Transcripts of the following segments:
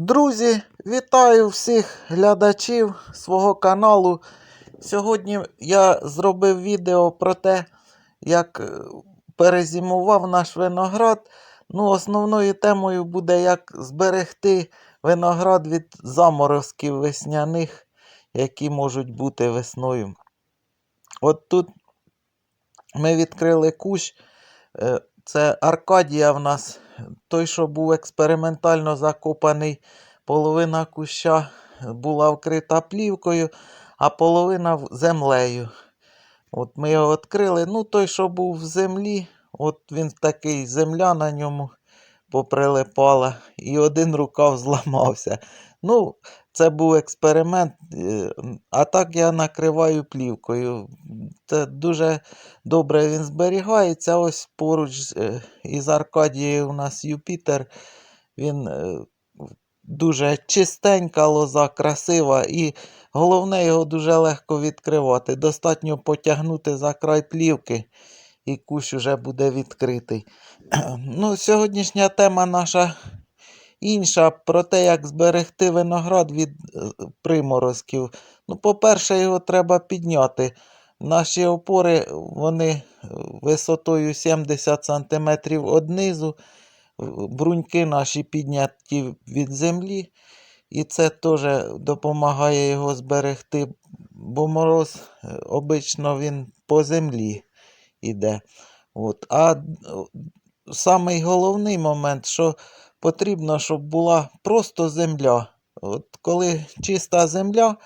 Друзі, вітаю всіх глядачів свого каналу. Сьогодні я зробив відео про те, як е, перезимував наш виноград. Ну, основною темою буде, як зберегти виноград від заморозків весняних, які можуть бути весною. От тут ми відкрили кущ. е, Це Аркадія в нас, той, що був експериментально закопаний, половина куща була вкрита плівкою, а половина землею. От ми його відкрили. Ну, той, що був в землі, от він такий земля на ньому поприлипала, і один рукав зламався. Ну, це був експеримент, е, а так я накриваю плівкою. Це дуже добре він зберігається. Ось поруч е, із Аркадією у нас Юпітер. Він е, дуже чистенька лоза, красива, і головне його дуже легко відкривати. Достатньо потягнути за край плівки, і кущ уже буде відкритий. Ну, сьогоднішня тема наша інша про те, як зберегти виноград від е, приморозків. Ну, по-перше, його треба підняти. Наші опори вони е, висотою 70 см однизу, бруньки наші підняті від землі, і це теж допомагає його зберегти, бо мороз е, обично він по землі йде. От. А е, самий головний момент, що потрібно, щоб була просто земля. От коли чиста земля,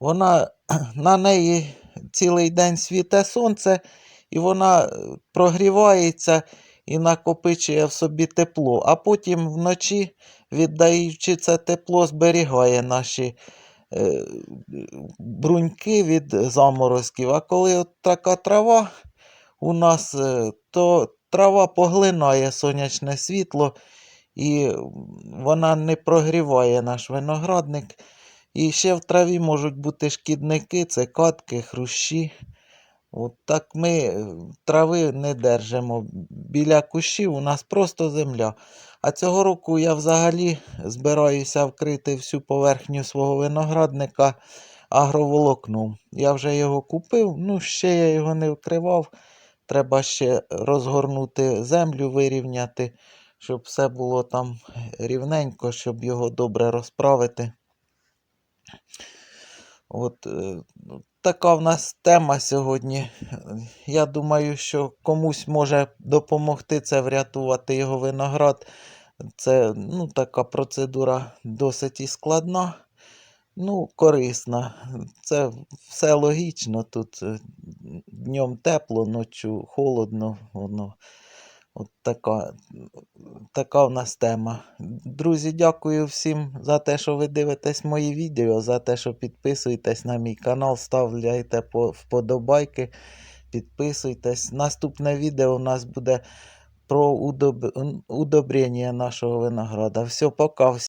вона на неї цілий день світе сонце, і вона е, прогрівається і накопичує в собі тепло. А потім вночі, віддаючи це тепло, зберігає наші е, бруньки від заморозків. А коли от така трава у нас, е, то трава поглинає сонячне світло і вона не прогріває наш виноградник. І ще в траві можуть бути шкідники, це катки, хрущі. От так ми е, трави не держимо. Біля кущів у нас просто земля. А цього року я взагалі збираюся вкрити всю поверхню свого виноградника агроволокном. Я вже його купив, ну ще я його не вкривав. Треба ще розгорнути землю, вирівняти, щоб все було там рівненько, щоб його добре розправити. От е, така в нас тема сьогодні. Я думаю, що комусь може допомогти це врятувати його виноград. Це ну, така процедура досить і складна, ну, корисна. Це все логічно. Тут е, днем тепло, ночі холодно. Воно. От така, така в нас тема. Друзі, дякую всім за те, що ви дивитесь мої відео, за те, що підписуєтесь на мій канал, ставляйте вподобайки, підписуйтесь. Наступне відео у нас буде про удоб... удобрення нашого винограда. Все, пока.